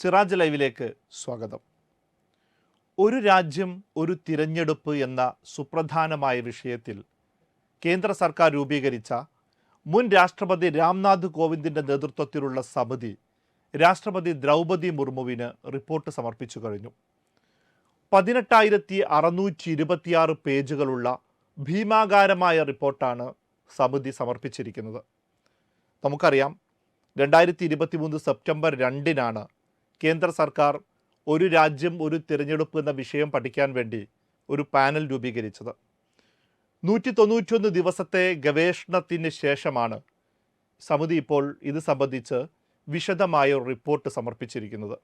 സിറാജ് ലൈവിലേക്ക് സ്വാഗതം. ഒരു രാജ്യം ഒരു തിരഞ്ഞെടുപ്പ് എന്ന സുപ്രധാനമായ വിഷയത്തിൽ കേന്ദ്ര സർക്കാർ രൂപീകരിച്ച മുൻ രാഷ്ട്രപതി രാംനാഥ് കോവിന്ദിന്റെ നേതൃത്വത്തിലുള്ള സമിതി രാഷ്ട്രപതി ദ്രൗപതി മുർമുവിന് റിപ്പോർട്ട് സമർപ്പിച്ചു കഴിഞ്ഞു. പതിനെട്ടായിരത്തി അറുന്നൂറ്റി ഇരുപത്തിയാറ് പേജുകളുള്ള ഭീമാകാരമായ റിപ്പോർട്ടാണ് സമിതി സമർപ്പിച്ചിരിക്കുന്നത്. നമുക്കറിയാം രണ്ടായിരത്തി ഇരുപത്തി മൂന്ന് സെപ്റ്റംബർ രണ്ടിനാണ് കേന്ദ്ര സർക്കാർ ഒരു രാജ്യം ഒരു തിരഞ്ഞെടുപ്പ് എന്ന വിഷയം പഠിക്കാൻ വേണ്ടി ഒരു പാനൽ രൂപീകരിച്ചത്. നൂറ്റി തൊണ്ണൂറ്റിയൊന്ന് ദിവസത്തെ ഗവേഷണത്തിന് ശേഷമാണ് സമിതി ഇപ്പോൾ ഇത് സംബന്ധിച്ച് വിശദമായ ഒരു റിപ്പോർട്ട് സമർപ്പിച്ചിരിക്കുന്നത്.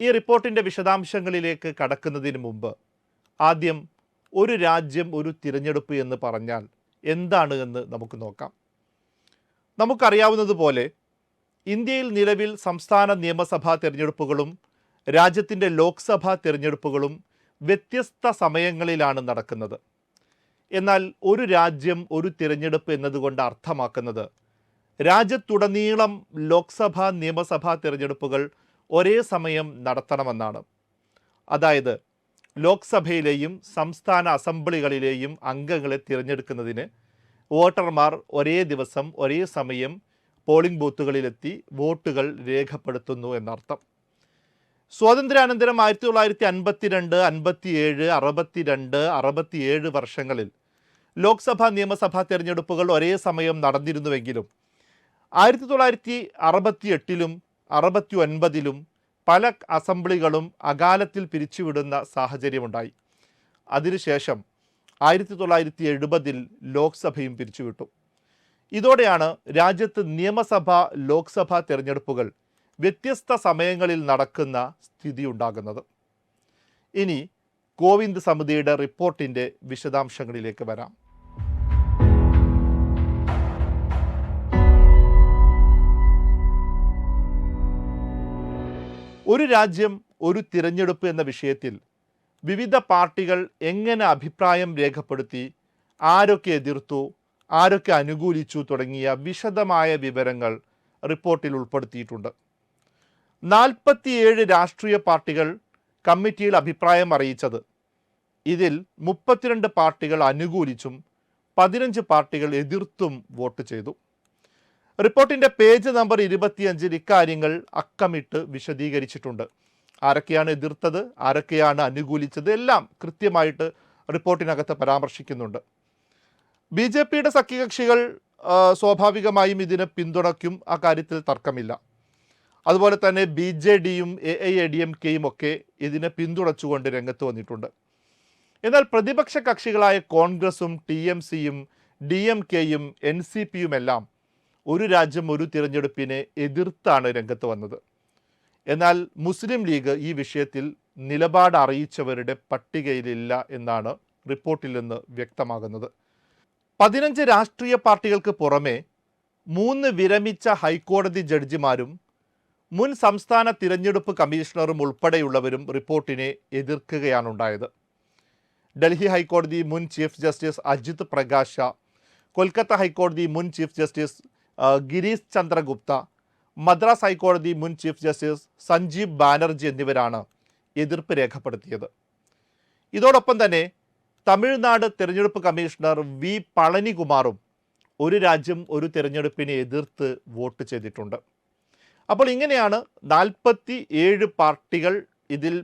ഈ റിപ്പോർട്ടിന്റെ വിശദാംശങ്ങളിലേക്ക് കടക്കുന്നതിന് മുമ്പ് ആദ്യം ഒരു രാജ്യം ഒരു തിരഞ്ഞെടുപ്പ് എന്ന് പറഞ്ഞാൽ എന്താണ് എന്ന് നമുക്ക് നോക്കാം. നമുക്കറിയാവുന്നതുപോലെ ഇന്ത്യയിൽ നിലവിൽ സംസ്ഥാന നിയമസഭാ തിരഞ്ഞെടുപ്പുകളും രാജ്യത്തിന്റെ ലോക്സഭാ തിരഞ്ഞെടുപ്പുകളും വ്യത്യസ്ത സമയങ്ങളിലാണ് നടക്കുന്നത്. എന്നാൽ ഒരു രാജ്യം ഒരു തിരഞ്ഞെടുപ്പ് എന്നതുകൊണ്ട് അർത്ഥമാക്കുന്നത് രാജ്യത്തുടനീളം ലോക്സഭാ നിയമസഭാ തിരഞ്ഞെടുപ്പുകൾ ഒരേ സമയം നടത്തണമെന്നാണ്. അതായത് ലോക്സഭയിലെയും സംസ്ഥാന അസംബ്ലികളിലെയും അംഗങ്ങളെ തിരഞ്ഞെടുക്കുന്നതിന് വോട്ടർമാർ ഒരേ ദിവസം ഒരേ സമയം പോളിംഗ് ബൂത്തുകളിലെത്തി വോട്ടുകൾ രേഖപ്പെടുത്തുന്നു എന്നർത്ഥം. സ്വാതന്ത്ര്യാനന്തരം ആയിരത്തി തൊള്ളായിരത്തി അൻപത്തിരണ്ട് അൻപത്തിയേഴ് അറുപത്തിരണ്ട് അറുപത്തിയേഴ് വർഷങ്ങളിൽ ലോക്സഭാ നിയമസഭാ തിരഞ്ഞെടുപ്പുകൾ ഒരേ സമയം നടന്നിരുന്നുവെങ്കിലും ആയിരത്തി തൊള്ളായിരത്തി അറുപത്തി എട്ടിലും അറുപത്തി ഒൻപതിലും പല അസംബ്ലികളും അകാലത്തിൽ പിരിച്ചുവിടുന്ന സാഹചര്യമുണ്ടായി. അതിനുശേഷം ആയിരത്തി തൊള്ളായിരത്തി എഴുപതിൽ ലോക്സഭയും പിരിച്ചുവിട്ടു. ഇതോടെയാണ് രാജ്യത്ത് നിയമസഭ ലോക്സഭാ തിരഞ്ഞെടുപ്പുകൾ വ്യത്യസ്ത സമയങ്ങളിൽ നടക്കുന്ന സ്ഥിതി ഉണ്ടാകുന്നത് ഇനി കോവിന്ദ് സമിതിയുടെ റിപ്പോർട്ടിന്റെ വിശദാംശങ്ങളിലേക്ക് വരാം. ഒരു രാജ്യം ഒരു തിരഞ്ഞെടുപ്പ് എന്ന വിഷയത്തിൽ വിവിധ പാർട്ടികൾ എങ്ങനെ അഭിപ്രായം രേഖപ്പെടുത്തി ആരൊക്കെ എതിർത്തു ആരൊക്കെ അനുകൂലിച്ചു തുടങ്ങിയ വിശദമായ വിവരങ്ങൾ റിപ്പോർട്ടിൽ ഉൾപ്പെടുത്തിയിട്ടുണ്ട്. നാൽപ്പത്തിയേഴ് രാഷ്ട്രീയ പാർട്ടികൾ കമ്മിറ്റിയിൽ അഭിപ്രായം അറിയിച്ചത്. ഇതിൽ മുപ്പത്തിരണ്ട് പാർട്ടികൾ അനുകൂലിച്ചും പതിനഞ്ച് പാർട്ടികൾ എതിർത്തും വോട്ട് ചെയ്തു. റിപ്പോർട്ടിന്റെ പേജ് നമ്പർ ഇരുപത്തിയഞ്ചിൽ ഇക്കാര്യങ്ങൾ അക്കമിട്ട് വിശദീകരിച്ചിട്ടുണ്ട്. ആരൊക്കെയാണ് എതിർത്തത് ആരൊക്കെയാണ് അനുകൂലിച്ചത് എല്ലാം കൃത്യമായിട്ട് റിപ്പോർട്ടിനകത്ത് പരാമർശിക്കുന്നുണ്ട്. ബി ജെ പിയുടെ സഖ്യകക്ഷികൾ സ്വാഭാവികമായും ഇതിനെ പിന്തുണയ്ക്കും. ആ കാര്യത്തിൽ തർക്കമില്ല. അതുപോലെ തന്നെ ബി ജെ ഡിയും A I A D M കെയും ഒക്കെ ഇതിനെ പിന്തുണച്ചുകൊണ്ട് രംഗത്ത് വന്നിട്ടുണ്ട്. എന്നാൽ പ്രതിപക്ഷ കക്ഷികളായ കോൺഗ്രസും ടി എം സിയും ഡി എം കെയും എൻ സി പിയും എല്ലാം ഒരു രാജ്യം ഒരു തിരഞ്ഞെടുപ്പിനെ എതിർത്താണ് രംഗത്ത് വന്നത്. എന്നാൽ മുസ്ലിം ലീഗ് ഈ വിഷയത്തിൽ നിലപാട് അറിയിച്ചവരുടെ പട്ടികയിലില്ല എന്നാണ് റിപ്പോർട്ടിൽ നിന്ന് വ്യക്തമാകുന്നത്. പതിനഞ്ച് രാഷ്ട്രീയ പാർട്ടികൾക്ക് പുറമെ മൂന്ന് വിരമിച്ച ഹൈക്കോടതി ജഡ്ജിമാരും മുൻ സംസ്ഥാന തിരഞ്ഞെടുപ്പ് കമ്മീഷണറും ഉൾപ്പെടെയുള്ളവരും റിപ്പോർട്ടിനെ എതിർക്കുകയാണുണ്ടായത് ഡൽഹി ഹൈക്കോടതി മുൻ ചീഫ് ജസ്റ്റിസ് അജിത് പ്രകാശ കൊൽക്കത്ത ഹൈക്കോടതി മുൻ ചീഫ് ജസ്റ്റിസ് ഗിരീഷ് ചന്ദ്രഗുപ്ത മദ്രാസ് ഹൈക്കോടതി മുൻ ചീഫ് ജസ്റ്റിസ് സഞ്ജീവ് ബാനർജി എന്നിവരാണ് എതിർപ്പ് രേഖപ്പെടുത്തിയത്. ഇതോടൊപ്പം തന്നെ തമിഴ്നാട് തിരഞ്ഞെടുപ്പ് കമ്മീഷണർ വി പളനികുമാറും ഒരു രാജ്യം ഒരു തിരഞ്ഞെടുപ്പിനെ എതിർത്ത് വോട്ട് ചെയ്തിട്ടുണ്ട്. അപ്പോൾ ഇങ്ങനെയാണ് നാൽപ്പത്തി ഏഴ് പാർട്ടികൾ ഇതിൽ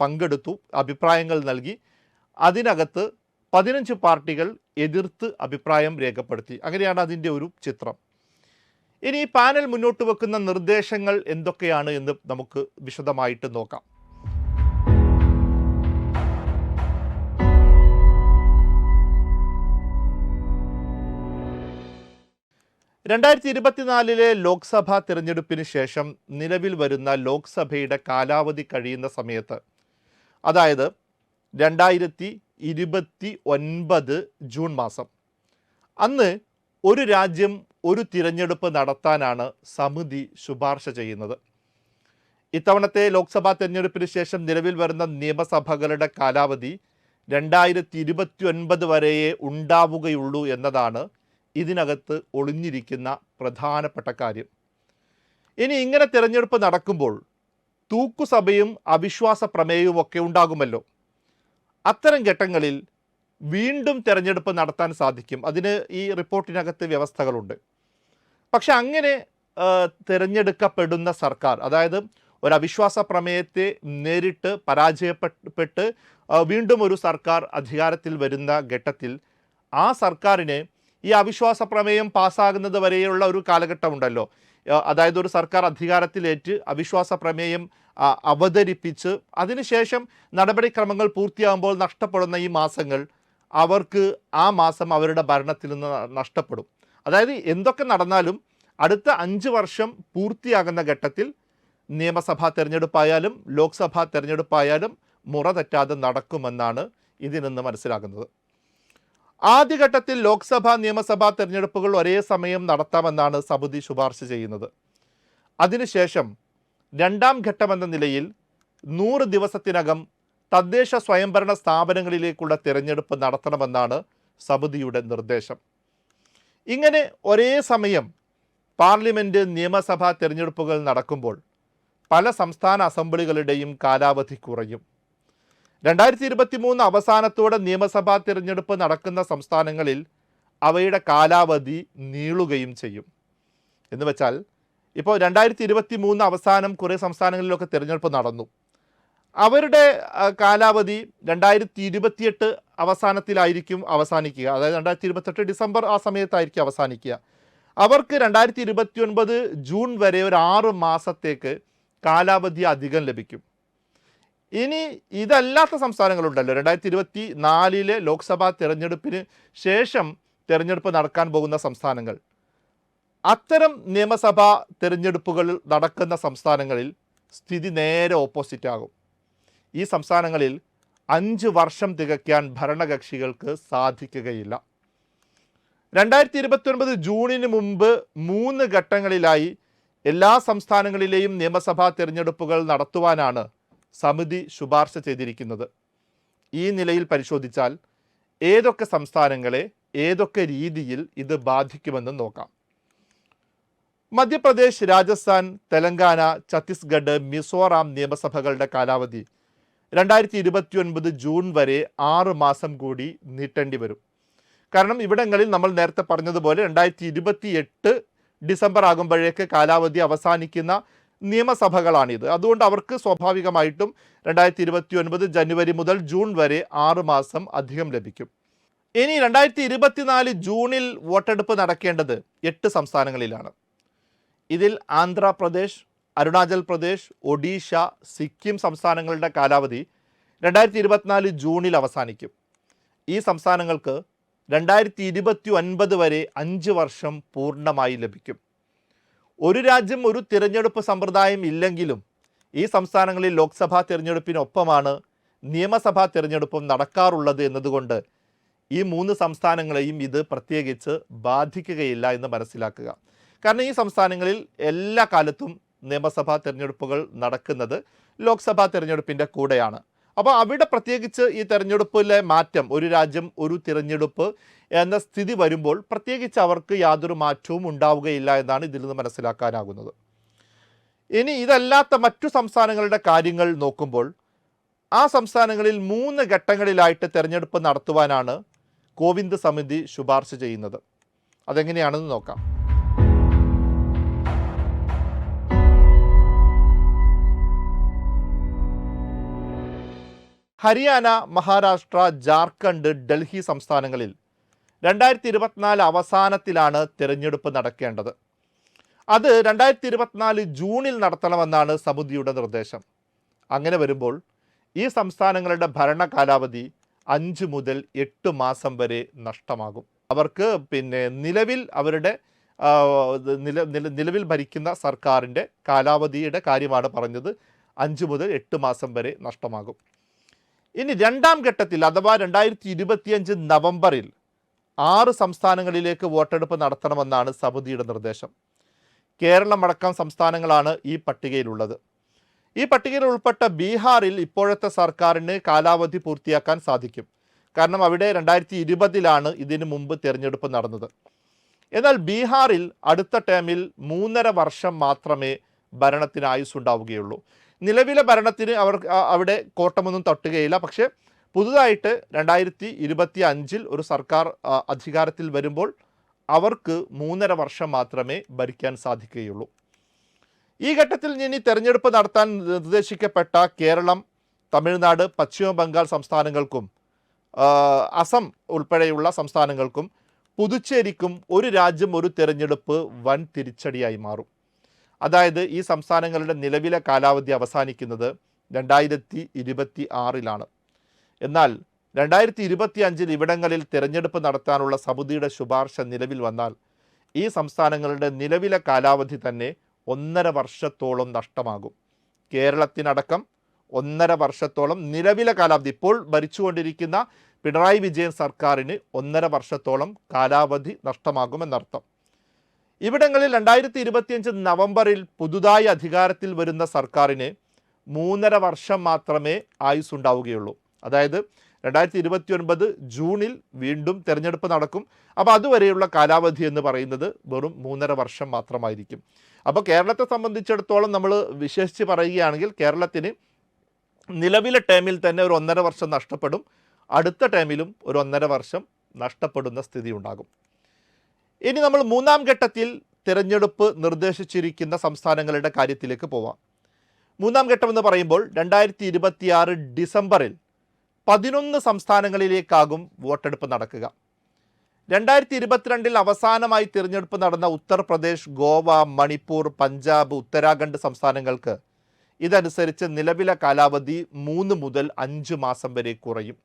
പങ്കെടുത്തു അഭിപ്രായങ്ങൾ നൽകി. അതിനകത്ത് പതിനഞ്ച് പാർട്ടികൾ എതിർത്ത് അഭിപ്രായം രേഖപ്പെടുത്തി. അങ്ങനെയാണ് അതിന്റെ ഒരു ചിത്രം. ഇനി ഈ പാനൽ മുന്നോട്ട് വെക്കുന്ന നിർദ്ദേശങ്ങൾ എന്തൊക്കെയാണ് എന്ന് നമുക്ക് വിശദമായിട്ട് നോക്കാം. രണ്ടായിരത്തി ഇരുപത്തിനാലിലെ ലോക്സഭാ തിരഞ്ഞെടുപ്പിന് ശേഷം നിലവിൽ വരുന്ന ലോക്സഭയുടെ കാലാവധി കഴിയുന്ന സമയത്ത് അതായത് രണ്ടായിരത്തി ഇരുപത്തി ഒൻപത് ജൂൺ മാസം അന്ന് ഒരു രാജ്യം ഒരു തിരഞ്ഞെടുപ്പ് നടത്താനാണ് സമിതി ശുപാർശ ചെയ്യുന്നത്. ഇത്തവണത്തെ ലോക്സഭാ തെരഞ്ഞെടുപ്പിന് ശേഷം നിലവിൽ വരുന്ന നിയമസഭകളുടെ കാലാവധി രണ്ടായിരത്തി ഇരുപത്തി ഒൻപത് വരെയേ ഉണ്ടാവുകയുള്ളൂ എന്നതാണ് ഇതിനകത്ത് ഒളിഞ്ഞിരിക്കുന്ന പ്രധാനപ്പെട്ട കാര്യം. ഇനി ഇങ്ങനെ തിരഞ്ഞെടുപ്പ് നടക്കുമ്പോൾ തൂക്കുസഭയും അവിശ്വാസ പ്രമേയവും ഒക്കെ ഉണ്ടാകുമല്ലോ. അത്തരം ഘട്ടങ്ങളിൽ വീണ്ടും തിരഞ്ഞെടുപ്പ് നടത്താൻ സാധിക്കും. അതിന് ഈ റിപ്പോർട്ടിനകത്ത് വ്യവസ്ഥകളുണ്ട്. പക്ഷെ അങ്ങനെ തിരഞ്ഞെടുക്കപ്പെടുന്ന സർക്കാർ അതായത് ഒരു അവിശ്വാസ പ്രമേയത്തെ നേരിട്ട് പരാജയപ്പെട്ട് വീണ്ടും ഒരു സർക്കാർ അധികാരത്തിൽ വരുന്ന ഘട്ടത്തിൽ ആ സർക്കാരിനെ ഈ അവിശ്വാസ പ്രമേയം പാസ്സാകുന്നത് വരെയുള്ള ഒരു കാലഘട്ടമുണ്ടല്ലോ. അതായത് ഒരു സർക്കാർ അധികാരത്തിലേറ്റ് അവിശ്വാസ പ്രമേയം അവതരിപ്പിച്ച് അതിനുശേഷം നടപടിക്രമങ്ങൾ പൂർത്തിയാകുമ്പോൾ നഷ്ടപ്പെടുന്ന ഈ മാസങ്ങൾ അവർക്ക് ആ മാസം അവരുടെ ഭരണത്തിൽ നിന്ന് നഷ്ടപ്പെടും. അതായത് എന്തൊക്കെ നടന്നാലും അടുത്ത അഞ്ച് വർഷം പൂർത്തിയാകുന്ന ഘട്ടത്തിൽ നിയമസഭാ തെരഞ്ഞെടുപ്പായാലും ലോക്സഭാ തെരഞ്ഞെടുപ്പായാലും മുറ തെറ്റാതെ നടക്കുമെന്നാണ് ഇതിൽ നിന്ന് മനസ്സിലാകുന്നത്. ആദ്യഘട്ടത്തിൽ ലോക്സഭാ നിയമസഭാ തെരഞ്ഞെടുപ്പുകൾ ഒരേ സമയം നടത്താമെന്നാണ് സമിതി ശുപാർശ ചെയ്യുന്നത്. അതിനുശേഷം രണ്ടാം ഘട്ടമെന്ന നിലയിൽ നൂറ് ദിവസത്തിനകം തദ്ദേശ സ്വയംഭരണ സ്ഥാപനങ്ങളിലേക്കുള്ള തിരഞ്ഞെടുപ്പ് നടത്തണമെന്നാണ് സമിതിയുടെ നിർദ്ദേശം. ഇങ്ങനെ ഒരേ സമയം പാർലമെന്റ് നിയമസഭാ തിരഞ്ഞെടുപ്പുകൾ നടക്കുമ്പോൾ പല സംസ്ഥാന അസംബ്ലികളുടെയും കാലാവധി കുറയും. രണ്ടായിരത്തി ഇരുപത്തി മൂന്ന് അവസാനത്തോടെ നിയമസഭാ തിരഞ്ഞെടുപ്പ് നടക്കുന്ന സംസ്ഥാനങ്ങളിൽ അവയുടെ കാലാവധി നീളുകയും ചെയ്യും. എന്ന് വെച്ചാൽ ഇപ്പോൾ രണ്ടായിരത്തി ഇരുപത്തി മൂന്ന് അവസാനം കുറേ സംസ്ഥാനങ്ങളിലൊക്കെ തിരഞ്ഞെടുപ്പ് നടന്നു. അവരുടെ കാലാവധി രണ്ടായിരത്തി ഇരുപത്തിയെട്ട് അവസാനത്തിലായിരിക്കും അവസാനിക്കുക. അതായത് രണ്ടായിരത്തി ഇരുപത്തെട്ട് ഡിസംബർ ആ സമയത്തായിരിക്കും അവസാനിക്കുക. അവർക്ക് രണ്ടായിരത്തി ഇരുപത്തി ഒൻപത് ജൂൺ വരെ ഒരു ആറ് മാസത്തേക്ക് കാലാവധി അധികം ലഭിക്കും. ഇനി ഇതല്ലാത്ത സംസ്ഥാനങ്ങളുണ്ടല്ലോ. രണ്ടായിരത്തി ഇരുപത്തി നാലിലെ ലോക്സഭാ തിരഞ്ഞെടുപ്പിന് ശേഷം തിരഞ്ഞെടുപ്പ് നടക്കാൻ പോകുന്ന സംസ്ഥാനങ്ങൾ. അത്തരം നിയമസഭാ തിരഞ്ഞെടുപ്പുകൾ നടക്കുന്ന സംസ്ഥാനങ്ങളിൽ സ്ഥിതി നേരെ ഓപ്പോസിറ്റ് ആകും. ഈ സംസ്ഥാനങ്ങളിൽ അഞ്ച് വർഷം തികയ്ക്കാൻ ഭരണകക്ഷികൾക്ക് സാധിക്കുകയില്ല. രണ്ടായിരത്തി ഇരുപത്തി ഒൻപത് ജൂണിന് മുമ്പ് മൂന്ന് ഘട്ടങ്ങളിലായി എല്ലാ സംസ്ഥാനങ്ങളിലെയും നിയമസഭാ തിരഞ്ഞെടുപ്പുകൾ നടത്തുവാനാണ് സമിതി ശുപാർശ ചെയ്തിരിക്കുന്നത്. ഈ നിലയിൽ പരിശോധിച്ചാൽ ഏതൊക്കെ സംസ്ഥാനങ്ങളെ ഏതൊക്കെ രീതിയിൽ ഇത് ബാധിക്കുമെന്ന് നോക്കാം. മധ്യപ്രദേശ് രാജസ്ഥാൻ തെലങ്കാന ഛത്തീസ്ഗഡ് മിസോറാം നിയമസഭകളുടെ കാലാവധി രണ്ടായിരത്തി ഇരുപത്തി ഒൻപത് ജൂൺ വരെ ആറ് മാസം കൂടി നീട്ടേണ്ടി വരും. കാരണം ഇവിടങ്ങളിൽ നമ്മൾ നേരത്തെ പറഞ്ഞതുപോലെ രണ്ടായിരത്തി ഇരുപത്തി എട്ട് ഡിസംബർ ആകുമ്പോഴേക്ക് കാലാവധി അവസാനിക്കുന്ന നിയമസഭകളാണിത്. അതുകൊണ്ട് അവർക്ക് സ്വാഭാവികമായിട്ടും രണ്ടായിരത്തി ഇരുപത്തി ഒൻപത് ജനുവരി മുതൽ ജൂൺ വരെ ആറ് മാസം അധികം ലഭിക്കും. ഇനി രണ്ടായിരത്തി ഇരുപത്തിനാല് ജൂണിൽ വോട്ടെടുപ്പ് നടക്കേണ്ടത് എട്ട് സംസ്ഥാനങ്ങളിലാണ്. ഇതിൽ ആന്ധ്രാപ്രദേശ് അരുണാചൽ പ്രദേശ് ഒഡീഷ സിക്കിം സംസ്ഥാനങ്ങളുടെ കാലാവധി രണ്ടായിരത്തി ഇരുപത്തിനാല് ജൂണിൽ അവസാനിക്കും. ഈ സംസ്ഥാനങ്ങൾക്ക് രണ്ടായിരത്തി ഇരുപത്തി ഒൻപത് വരെ അഞ്ച് വർഷം പൂർണമായി ലഭിക്കും. ഒരു രാജ്യം ഒരു തിരഞ്ഞെടുപ്പ് സമ്പ്രദായം ഇല്ലെങ്കിലും ഈ സംസ്ഥാനങ്ങളിൽ ലോക്സഭാ തിരഞ്ഞെടുപ്പിനൊപ്പമാണ് നിയമസഭാ തിരഞ്ഞെടുപ്പും നടക്കാറുള്ളത് എന്നതുകൊണ്ട് ഈ മൂന്ന് സംസ്ഥാനങ്ങളെയും ഇത് പ്രത്യേകിച്ച് ബാധിക്കുകയില്ല എന്ന് മനസ്സിലാക്കുക. കാരണം ഈ സംസ്ഥാനങ്ങളിൽ എല്ലാ കാലത്തും നിയമസഭാ തിരഞ്ഞെടുപ്പുകൾ നടക്കുന്നത് ലോക്സഭാ തിരഞ്ഞെടുപ്പിന്റെ കൂടെയാണ്. അപ്പോൾ അവിടെ പ്രത്യേകിച്ച് ഈ തിരഞ്ഞെടുപ്പിലെ മാറ്റം ഒരു രാജ്യം ഒരു തിരഞ്ഞെടുപ്പ് എന്ന സ്ഥിതി വരുമ്പോൾ പ്രത്യേകിച്ച് അവർക്ക് യാതൊരു മാറ്റവും ഉണ്ടാവുകയില്ല എന്നാണ് ഇതിൽ നിന്ന് മനസ്സിലാക്കാനാകുന്നത്. ഇനി ഇതല്ലാത്ത മറ്റു സംസ്ഥാനങ്ങളുടെ കാര്യങ്ങൾ നോക്കുമ്പോൾ ആ സംസ്ഥാനങ്ങളിൽ മൂന്ന് ഘട്ടങ്ങളിലായിട്ട് തിരഞ്ഞെടുപ്പ് നടത്തുവാനാണ് കോവിന്ദ് സമിതി ശുപാർശ ചെയ്യുന്നത്. അതെങ്ങനെയാണെന്ന് നോക്കാം. ഹരിയാന മഹാരാഷ്ട്ര ജാർഖണ്ഡ് ഡൽഹി സംസ്ഥാനങ്ങളിൽ രണ്ടായിരത്തി ഇരുപത്തിനാല് അവസാനത്തിലാണ് തിരഞ്ഞെടുപ്പ് നടക്കേണ്ടത്. അത് രണ്ടായിരത്തി ഇരുപത്തിനാല് ജൂണിൽ നടത്തണമെന്നാണ് സമിതിയുടെ നിർദ്ദേശം. അങ്ങനെ വരുമ്പോൾ ഈ സംസ്ഥാനങ്ങളുടെ ഭരണ കാലാവധി അഞ്ച് മുതൽ എട്ട് മാസം വരെ നഷ്ടമാകും. അവർക്ക് പിന്നെ നിലവിൽ അവരുടെ നില നില- നിലവിൽ ഭരിക്കുന്ന സർക്കാരിന്റെ കാലാവധിയുടെ കാര്യമാണ് പറഞ്ഞത്. അഞ്ച് മുതൽ എട്ട് മാസം വരെ നഷ്ടമാകും. ഇനി രണ്ടാം ഘട്ടത്തിൽ അഥവാ രണ്ടായിരത്തി ഇരുപത്തിയഞ്ച് നവംബറിൽ ആറ് സംസ്ഥാനങ്ങളിലേക്ക് വോട്ടെടുപ്പ് നടത്തണമെന്നാണ് സമിതിയുടെ നിർദ്ദേശം. കേരളമടക്കം സംസ്ഥാനങ്ങളാണ് ഈ പട്ടികയിലുള്ളത്. ഈ പട്ടികയിൽ ഉൾപ്പെട്ട ബീഹാറിൽ ഇപ്പോഴത്തെ സർക്കാരിന് കാലാവധി പൂർത്തിയാക്കാൻ സാധിക്കും. കാരണം അവിടെ രണ്ടായിരത്തി ഇരുപതിലാണ് ഇതിനു മുമ്പ് തിരഞ്ഞെടുപ്പ് നടന്നത്. എന്നാൽ ബീഹാറിൽ അടുത്ത ടേമിൽ മൂന്നര വർഷം മാത്രമേ ഭരണത്തിന് ആയുസ്സുണ്ടാവുകയുള്ളൂ. നിലവിലെ ഭരണത്തിന് അവർ അവിടെ കോട്ടമൊന്നും തട്ടുകയില്ല. പക്ഷേ പുതുതായിട്ട് രണ്ടായിരത്തി ഇരുപത്തി അഞ്ചിൽ ഒരു സർക്കാർ അധികാരത്തിൽ വരുമ്പോൾ അവർക്ക് മൂന്നര വർഷം മാത്രമേ ഭരിക്കാൻ സാധിക്കുകയുള്ളൂ. ഈ ഘട്ടത്തിൽ ഇനി തെരഞ്ഞെടുപ്പ് നടത്താൻ നിർദ്ദേശിക്കപ്പെട്ട കേരളം തമിഴ്നാട് പശ്ചിമ ബംഗാൾ സംസ്ഥാനങ്ങൾക്കും അസം ഉൾപ്പെടെയുള്ള സംസ്ഥാനങ്ങൾക്കും പുതുച്ചേരിക്കും ഒരു രാജ്യം ഒരു തിരഞ്ഞെടുപ്പ് വൻ തിരിച്ചടിയായി മാറും. അതായത് ഈ സംസ്ഥാനങ്ങളുടെ നിലവിലെ കാലാവധി അവസാനിക്കുന്നത് രണ്ടായിരത്തി ഇരുപത്തി ആറിലാണ് എന്നാൽ രണ്ടായിരത്തി ഇരുപത്തി അഞ്ചിൽ ഇവിടങ്ങളിൽ തിരഞ്ഞെടുപ്പ് നടത്താനുള്ള സമിതിയുടെ ശുപാർശ നിലവിൽ വന്നാൽ ഈ സംസ്ഥാനങ്ങളുടെ നിലവിലെ കാലാവധി തന്നെ ഒന്നര വർഷത്തോളം നഷ്ടമാകും. കേരളത്തിനടക്കം ഒന്നര വർഷത്തോളം നിലവിലെ കാലാവധി. ഇപ്പോൾ ഭരിച്ചുകൊണ്ടിരിക്കുന്ന പിണറായി വിജയൻ സർക്കാരിന് ഒന്നര വർഷത്തോളം കാലാവധി നഷ്ടമാകുമെന്നർത്ഥം. ഇവിടങ്ങളിൽ രണ്ടായിരത്തി ഇരുപത്തിയഞ്ച് നവംബറിൽ പുതുതായി അധികാരത്തിൽ വരുന്ന സർക്കാരിന് മൂന്നര വർഷം മാത്രമേ ആയുസ് ഉണ്ടാവുകയുള്ളൂ അതായത് രണ്ടായിരത്തി ഇരുപത്തി ഒൻപത് ജൂണിൽ വീണ്ടും തെരഞ്ഞെടുപ്പ് നടക്കും. അപ്പോൾ അതുവരെയുള്ള കാലാവധി എന്ന് പറയുന്നത് വെറും മൂന്നര വർഷം മാത്രമായിരിക്കും. അപ്പോൾ കേരളത്തെ സംബന്ധിച്ചിടത്തോളം നമ്മൾ വിശേഷിച്ച് പറയുകയാണെങ്കിൽ കേരളത്തിന് നിലവിലെ ടേമിൽ തന്നെ ഒരു ഒന്നര വർഷം നഷ്ടപ്പെടും. അടുത്ത ടേമിലും ഒരു ഒന്നര വർഷം നഷ്ടപ്പെടുന്ന സ്ഥിതി ഉണ്ടാകും. ഇനി നമ്മൾ മൂന്നാം ഘട്ടത്തിൽ തിരഞ്ഞെടുപ്പ് നിർദ്ദേശിച്ചിരിക്കുന്ന സംസ്ഥാനങ്ങളുടെ കാര്യത്തിലേക്ക് പോവാം. മൂന്നാം ഘട്ടം എന്ന് പറയുമ്പോൾ രണ്ടായിരത്തി ഇരുപത്തിയാറ് ഡിസംബറിൽ പതിനൊന്ന് സംസ്ഥാനങ്ങളിലേക്കാകും വോട്ടെടുപ്പ് നടക്കുക. രണ്ടായിരത്തി ഇരുപത്തിരണ്ടിൽ അവസാനമായി തിരഞ്ഞെടുപ്പ് നടന്ന ഉത്തർപ്രദേശ് ഗോവ മണിപ്പൂർ പഞ്ചാബ് ഉത്തരാഖണ്ഡ് സംസ്ഥാനങ്ങൾക്ക് ഇതനുസരിച്ച് നിലവിലെ കാലാവധി മൂന്ന് മുതൽ അഞ്ച് മാസം വരെ കുറയും.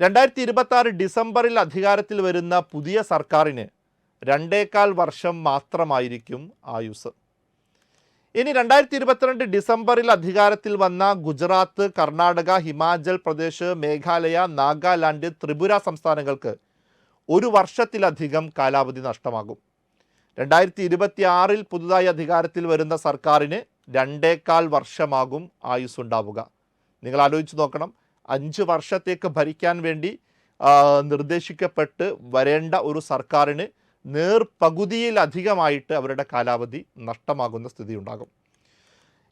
രണ്ടായിരത്തി ഇരുപത്തി ഡിസംബറിൽ അധികാരത്തിൽ വരുന്ന പുതിയ സർക്കാരിന് രണ്ടേകാൽ വർഷം മാത്രമായിരിക്കും ആയുസ് ഇനി രണ്ടായിരത്തി ഇരുപത്തിരണ്ട് ഡിസംബറിൽ അധികാരത്തിൽ വന്ന ഗുജറാത്ത് കർണാടക ഹിമാചൽ പ്രദേശ് മേഘാലയ നാഗാലാൻഡ് ത്രിപുര സംസ്ഥാനങ്ങൾക്ക് ഒരു വർഷത്തിലധികം കാലാവധി നഷ്ടമാകും. രണ്ടായിരത്തി ഇരുപത്തി ആറിൽ പുതുതായി അധികാരത്തിൽ വരുന്ന സർക്കാരിന് രണ്ടേകാൽ വർഷമാകും ആയുസ് ഉണ്ടാവുക നിങ്ങൾ ആലോചിച്ച് നോക്കണം. അഞ്ച് വർഷത്തേക്ക് ഭരിക്കാൻ വേണ്ടി നിർദ്ദേശിക്കപ്പെട്ട് വരേണ്ട ഒരു സർക്കാരിന് നേർപകുതിയിലധികമായിട്ട് അവരുടെ കാലാവധി നഷ്ടമാകുന്ന സ്ഥിതി ഉണ്ടാകും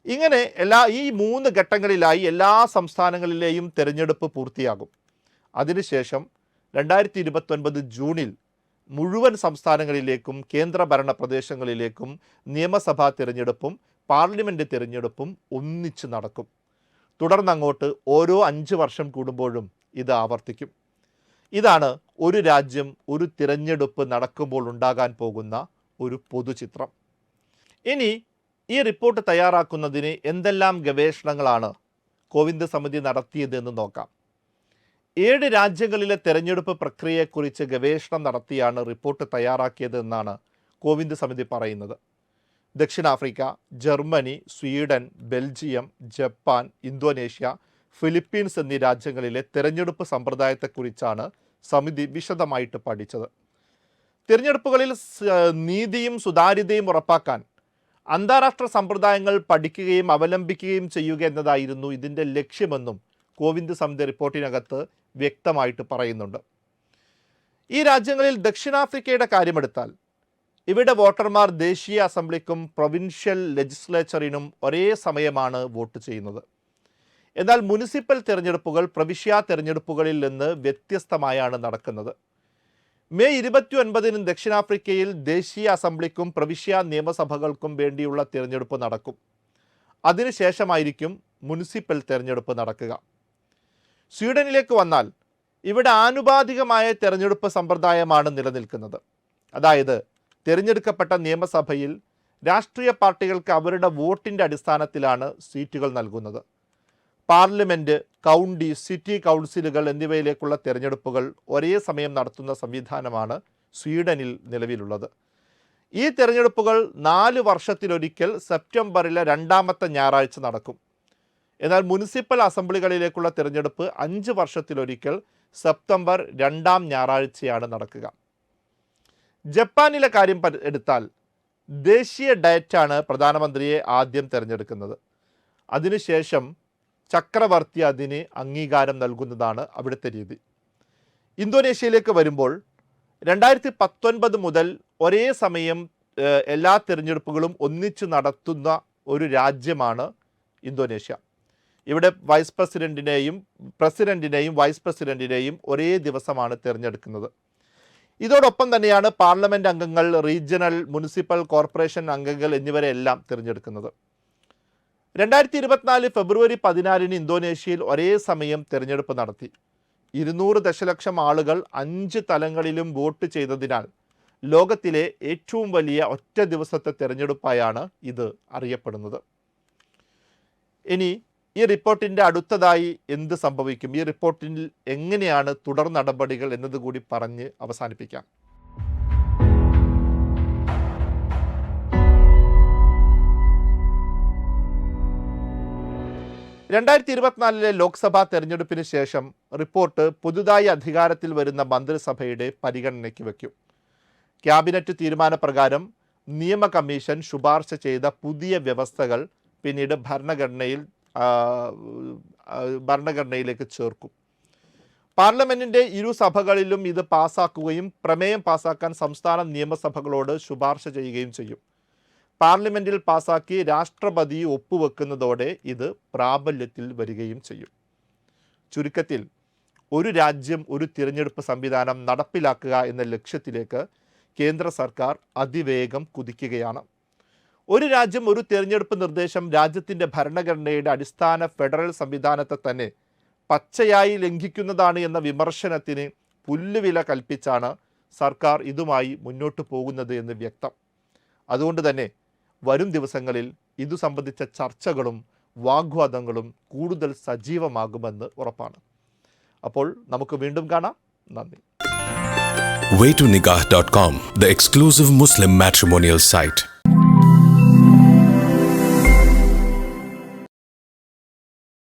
ഇങ്ങനെ എല്ലാ ഈ മൂന്ന് ഘട്ടങ്ങളിലായി എല്ലാ സംസ്ഥാനങ്ങളിലെയും തിരഞ്ഞെടുപ്പ് പൂർത്തിയാകും. അതിനുശേഷം രണ്ടായിരത്തി ഇരുപത്തൊൻപത് ജൂണിൽ മുഴുവൻ സംസ്ഥാനങ്ങളിലേക്കും കേന്ദ്രഭരണ പ്രദേശങ്ങളിലേക്കും നിയമസഭാ തിരഞ്ഞെടുപ്പും പാർലമെന്റ് തിരഞ്ഞെടുപ്പും ഒന്നിച്ച് നടക്കും. തുടർന്നങ്ങോട്ട് ഓരോ അഞ്ച് വർഷം കൂടുമ്പോഴും ഇത് ആവർത്തിക്കും. ഇതാണ് ഒരു രാജ്യം ഒരു തിരഞ്ഞെടുപ്പ് നടക്കുമ്പോൾ ഉണ്ടാകാൻ പോകുന്ന ഒരു പൊതുചിത്രം. ഇനി ഈ റിപ്പോർട്ട് തയ്യാറാക്കുന്നതിന് എന്തെല്ലാം ഗവേഷണങ്ങളാണ് കോവിന്ദ് സമിതി നടത്തിയതെന്ന് നോക്കാം. ഏഴ് രാജ്യങ്ങളിലെ തെരഞ്ഞെടുപ്പ് പ്രക്രിയയെക്കുറിച്ച് ഗവേഷണം നടത്തിയാണ് റിപ്പോർട്ട് തയ്യാറാക്കിയതെന്നാണ് കോവിന്ദ് സമിതി പറയുന്നത്. ദക്ഷിണാഫ്രിക്ക Germany Sweden Belgium Japan Indonesia Philippines എന്നീ രാജ്യങ്ങളിലെ തെരഞ്ഞെടുപ്പ് സമ്പ്രദായത്തെക്കുറിച്ചാണ് സമിതി വിശദമായിട്ട് പഠിച്ചത്. തിരഞ്ഞെടുപ്പുകളിൽ നീതിയും സുതാര്യതയും ഉറപ്പാക്കാൻ അന്താരാഷ്ട്ര സമ്പ്രദായങ്ങൾ പഠിക്കുകയും അവലംബിക്കുകയും ചെയ്യുക എന്നതായിരുന്നു ഇതിന്റെ ലക്ഷ്യമെന്നും കോവിന്ദ് സമിതി റിപ്പോർട്ടിനകത്ത് വ്യക്തമായിട്ട് പറയുന്നുണ്ട്. ഈ രാജ്യങ്ങളിൽ ദക്ഷിണാഫ്രിക്കയുടെ കാര്യമെടുത്താൽ ഇവിടെ വോട്ടർമാർ ദേശീയ അസംബ്ലിക്കും പ്രൊവിൻഷ്യൽ ലെജിസ്ലേച്ചറിനും ഒരേ സമയമാണ് വോട്ട് ചെയ്യുന്നത്. എന്നാൽ മുനിസിപ്പൽ തിരഞ്ഞെടുപ്പുകൾ പ്രവിശ്യാ തിരഞ്ഞെടുപ്പുകളിൽ നിന്ന് വ്യത്യസ്തമായാണ് നടക്കുന്നത്. മെയ് ഇരുപത്തി ഒൻപതിനും ദക്ഷിണാഫ്രിക്കയിൽ ദേശീയ അസംബ്ലിക്കും പ്രവിശ്യാ നിയമസഭകൾക്കും വേണ്ടിയുള്ള തിരഞ്ഞെടുപ്പ് നടക്കും. അതിനുശേഷമായിരിക്കും മുനിസിപ്പൽ തിരഞ്ഞെടുപ്പ് നടക്കുക. സ്വീഡനിലേക്ക് വന്നാൽ ഇവിടെ ആനുപാതികമായ തെരഞ്ഞെടുപ്പ് സമ്പ്രദായമാണ് നിലനിൽക്കുന്നത്. അതായത് തിരഞ്ഞെടുക്കപ്പെട്ട നിയമസഭയിൽ രാഷ്ട്രീയ പാർട്ടികൾക്ക് അവരുടെ വോട്ടിന്റെ അടിസ്ഥാനത്തിലാണ് സീറ്റുകൾ നൽകുന്നത്. പാർലമെന്റ് കൗണ്ടി സിറ്റി കൗൺസിലുകൾ എന്നിവയിലേക്കുള്ള തിരഞ്ഞെടുപ്പുകൾ ഒരേ സമയം നടത്തുന്ന സംവിധാനമാണ് സ്വീഡനിൽ നിലവിലുള്ളത്. ഈ തിരഞ്ഞെടുപ്പുകൾ നാല് വർഷത്തിലൊരിക്കൽ സെപ്റ്റംബറിലെ രണ്ടാമത്തെ ഞായറാഴ്ച നടക്കും. എന്നാൽ മുനിസിപ്പൽ അസംബ്ലികളിലേക്കുള്ള തിരഞ്ഞെടുപ്പ് അഞ്ച് വർഷത്തിലൊരിക്കൽ സെപ്റ്റംബർ രണ്ടാം ഞായറാഴ്ചയാണ് നടക്കുക. ജപ്പാനിലെ കാര്യം എടുത്താൽ ദേശീയ ഡയറ്റാണ് പ്രധാനമന്ത്രിയെ ആദ്യം തിരഞ്ഞെടുക്കുന്നത്. അതിനുശേഷം ചക്രവർത്തി അതിന് അംഗീകാരം നൽകുന്നതാണ് അവിടുത്തെ രീതി. ഇന്തോനേഷ്യയിലേക്ക് വരുമ്പോൾ രണ്ടായിരത്തി പത്തൊൻപത് മുതൽ ഒരേ സമയം എല്ലാ തിരഞ്ഞെടുപ്പുകളും ഒന്നിച്ച് നടത്തുന്ന ഒരു രാജ്യമാണ് ഇന്തോനേഷ്യ. ഇവിടെ വൈസ് പ്രസിഡന്റിനെയും പ്രസിഡന്റിനെയും വൈസ് പ്രസിഡന്റിനെയും ഒരേ ദിവസമാണ് തിരഞ്ഞെടുക്കുന്നത്. ഇതോടൊപ്പം തന്നെയാണ് പാർലമെന്റ് അംഗങ്ങൾ റീജിയണൽ മുനിസിപ്പൽ കോർപ്പറേഷൻ അംഗങ്ങൾ എന്നിവരെ എല്ലാം തിരഞ്ഞെടുക്കുന്നത്. രണ്ടായിരത്തി ഇരുപത്തിനാല് ഫെബ്രുവരി പതിനാലിന് ഇന്തോനേഷ്യയിൽ ഒരേ സമയം തിരഞ്ഞെടുപ്പ് നടത്തി. ഇരുന്നൂറ് ദശലക്ഷം ആളുകൾ അഞ്ച് തലങ്ങളിലും വോട്ട് ചെയ്തതിനാൽ ലോകത്തിലെ ഏറ്റവും വലിയ ഒറ്റ ദിവസത്തെ തിരഞ്ഞെടുപ്പായാണ് ഇത് അറിയപ്പെടുന്നത്. ഇനി ഈ റിപ്പോർട്ടിന്റെ അടുത്തതായി എന്ത് സംഭവിക്കും? ഈ റിപ്പോർട്ടിൽ എങ്ങനെയാണ് തുടർ നടപടികൾ എന്നതുകൂടി പറഞ്ഞ് അവസാനിപ്പിക്കാം. രണ്ടായിരത്തി ഇരുപത്തിനാലിലെ ലോക്സഭാ തെരഞ്ഞെടുപ്പിന് ശേഷം റിപ്പോർട്ട് പുതുതായി അധികാരത്തിൽ വരുന്ന മന്ത്രിസഭയുടെ പരിഗണനയ്ക്ക് വയ്ക്കും. ക്യാബിനറ്റ് തീരുമാനപ്രകാരം നിയമ കമ്മീഷൻ ശുപാർശ ചെയ്ത പുതിയ വ്യവസ്ഥകൾ പിന്നീട് ഭരണഘടനയിൽ ഭരണഘടനയിലേക്ക് ചേർക്കും. പാർലമെന്റിന്റെ ഇരു സഭകളിലും ഇത് പാസാക്കുകയും പ്രമേയം പാസാക്കാൻ സംസ്ഥാന നിയമസഭകളോട് ശുപാർശ ചെയ്യുകയും ചെയ്യും. പാർലമെന്റിൽ പാസാക്കി രാഷ്ട്രപതി ഒപ്പുവെക്കുന്നതോടെ ഇത് പ്രാബല്യത്തിൽ വരികയും ചെയ്യും. ചുരുക്കത്തിൽ ഒരു രാജ്യം ഒരു തിരഞ്ഞെടുപ്പ് സംവിധാനം നടപ്പിലാക്കുക എന്ന ലക്ഷ്യത്തിലേക്ക് കേന്ദ്ര സർക്കാർ അതിവേഗം കുതിക്കുകയാണ്. ഒരു രാജ്യം ഒരു തിരഞ്ഞെടുപ്പ് നിർദ്ദേശം രാജ്യത്തിന്റെ ഭരണഘടനയുടെ അടിസ്ഥാന ഫെഡറൽ സംവിധാനത്തെ തന്നെ പച്ചയായി ലംഘിക്കുന്നതാണ് എന്ന വിമർശനത്തിന് പുല്ലുവില കൽപ്പിച്ചാണ് സർക്കാർ ഇതുമായി മുന്നോട്ട് പോകുന്നത് എന്ന് വ്യക്തം. അതുകൊണ്ട് തന്നെ വരും ദിവസങ്ങളിൽ ഇതു സംബന്ധിച്ച ചർച്ചകളും വാഗ്വാദങ്ങളും കൂടുതൽ സജീവമാകുമെന്ന് ഉറപ്പാണ്. അപ്പോൾ നമുക്ക് വീണ്ടും കാണാം. നന്ദി. Waytonikah.com, the exclusive Muslim matrimonial site.